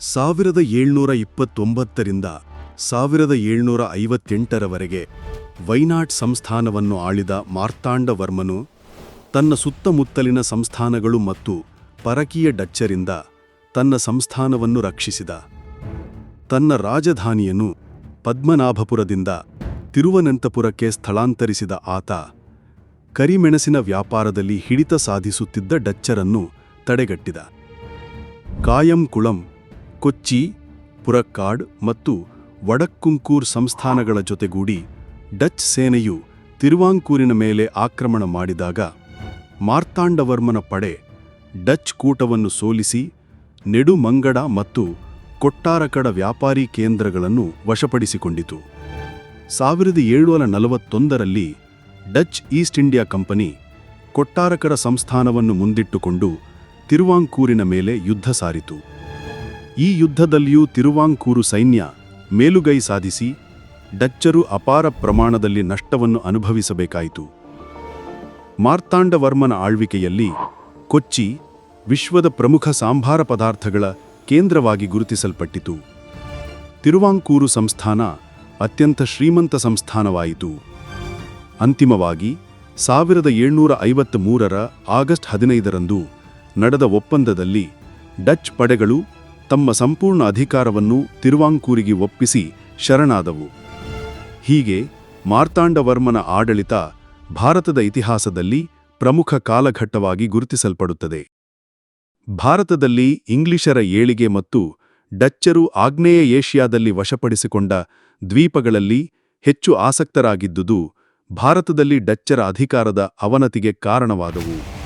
ಸಾವಿರದ ಏಳ್ನೂರ ಇಪ್ಪತ್ತೊಂಬತ್ತರಿಂದ ಸಾವಿರದ ಏಳ್ನೂರ ಐವತ್ತೆಂಟರವರೆಗೆ ವೈನಾಟ್ ಸಂಸ್ಥಾನವನ್ನು ಆಳಿದ ಮಾರ್ತಾಂಡವರ್ಮನು ತನ್ನ ಸುತ್ತಮುತ್ತಲಿನ ಸಂಸ್ಥಾನಗಳು ಮತ್ತು ಪರಕೀಯ ಡಚ್ಚರಿಂದ ತನ್ನ ಸಂಸ್ಥಾನವನ್ನು ರಕ್ಷಿಸಿದ. ತನ್ನ ರಾಜಧಾನಿಯನ್ನು ಪದ್ಮನಾಭಪುರದಿಂದ ತಿರುವನಂತಪುರಕ್ಕೆ ಸ್ಥಳಾಂತರಿಸಿದ ಆತ ಕರಿಮೆಣಸಿನ ವ್ಯಾಪಾರದಲ್ಲಿ ಹಿಡಿತ ಸಾಧಿಸುತ್ತಿದ್ದ ಡಚ್ಚರನ್ನು ತಡೆಗಟ್ಟಿದ. ಕಾಯಂಕುಳಂ ಕೊಚ್ಚಿ, ಪುರಕ್ಕಾಡ್ ಮತ್ತು ವಡಕ್ಕುಂಕೂರ್ ಸಂಸ್ಥಾನಗಳ ಜೊತೆಗೂಡಿ ಡಚ್ ಸೇನೆಯು ತಿರುವಾಂಕೂರಿನ ಮೇಲೆ ಆಕ್ರಮಣ ಮಾಡಿದಾಗ ಮಾರ್ತಾಂಡವರ್ಮನ ಪಡೆ ಡಚ್ ಕೂಟವನ್ನು ಸೋಲಿಸಿ ನೆಡುಮಂಗಡ ಮತ್ತು ಕೊಟ್ಟಾರಕಡ ವ್ಯಾಪಾರಿ ಕೇಂದ್ರಗಳನ್ನು ವಶಪಡಿಸಿಕೊಂಡಿತು. ಸಾವಿರದ ಏಳುನೂರ ನಲವತ್ತೊಂದರಲ್ಲಿ Dutch East India company Kottarakkara ಸಂಸ್ಥಾನವನ್ನು ಮುಂದಿಟ್ಟುಕೊಂಡು ತಿರುವಾಂಕೂರಿನ ಮೇಲೆ ಯುದ್ಧ ಸಾರಿತು. ಈ ಯುದ್ಧದಲ್ಲಿಯೂ ತಿರುವಾಂಕೂರು ಸೈನ್ಯ ಮೇಲುಗೈ ಸಾಧಿಸಿ ಡಚ್ಚರು ಅಪಾರ ಪ್ರಮಾಣದಲ್ಲಿ ನಷ್ಟವನ್ನು ಅನುಭವಿಸಬೇಕಾಯಿತು. ಮಾರ್ತಾಂಡವರ್ಮನ ಆಳ್ವಿಕೆಯಲ್ಲಿ ಕೊಚ್ಚಿ ವಿಶ್ವದ ಪ್ರಮುಖ ಸಾಂಬಾರ ಪದಾರ್ಥಗಳ ಕೇಂದ್ರವಾಗಿ ಗುರುತಿಸಲ್ಪಟ್ಟಿತು. ತಿರುವಾಂಕೂರು ಸಂಸ್ಥಾನ ಅತ್ಯಂತ ಶ್ರೀಮಂತ ಸಂಸ್ಥಾನವಾಯಿತು. ಅಂತಿಮವಾಗಿ ಸಾವಿರದ ಏಳ್ನೂರ ಐವತ್ತ್ಮೂರರ ಆಗಸ್ಟ್ ಹದಿನೈದರಂದು ನಡೆದ ಒಪ್ಪಂದದಲ್ಲಿ ಡಚ್ ಪಡೆಗಳು ತಮ್ಮ ಸಂಪೂರ್ಣ ಅಧಿಕಾರವನ್ನು ತಿರುವಾಂಕೂರಿಗೆ ಒಪ್ಪಿಸಿ ಶರಣಾದವು. ಹೀಗೆ ಮಾರ್ತಾಂಡವರ್ಮನ ಆಡಳಿತ ಭಾರತದ ಇತಿಹಾಸದಲ್ಲಿ ಪ್ರಮುಖ ಕಾಲಘಟ್ಟವಾಗಿ ಗುರುತಿಸಲ್ಪಡುತ್ತದೆ. ಭಾರತದಲ್ಲಿ ಇಂಗ್ಲಿಷರ ಏಳಿಗೆ ಮತ್ತು ಡಚ್ಚರು ಆಗ್ನೇಯ ಏಷ್ಯಾದಲ್ಲಿ ವಶಪಡಿಸಿಕೊಂಡ ದ್ವೀಪಗಳಲ್ಲಿ ಹೆಚ್ಚು ಆಸಕ್ತರಾಗಿದ್ದುದು ಭಾರತದಲ್ಲಿ ಡಚ್ಚರ ಅಧಿಕಾರದ ಅವನತಿಗೆ ಕಾರಣವಾದವು.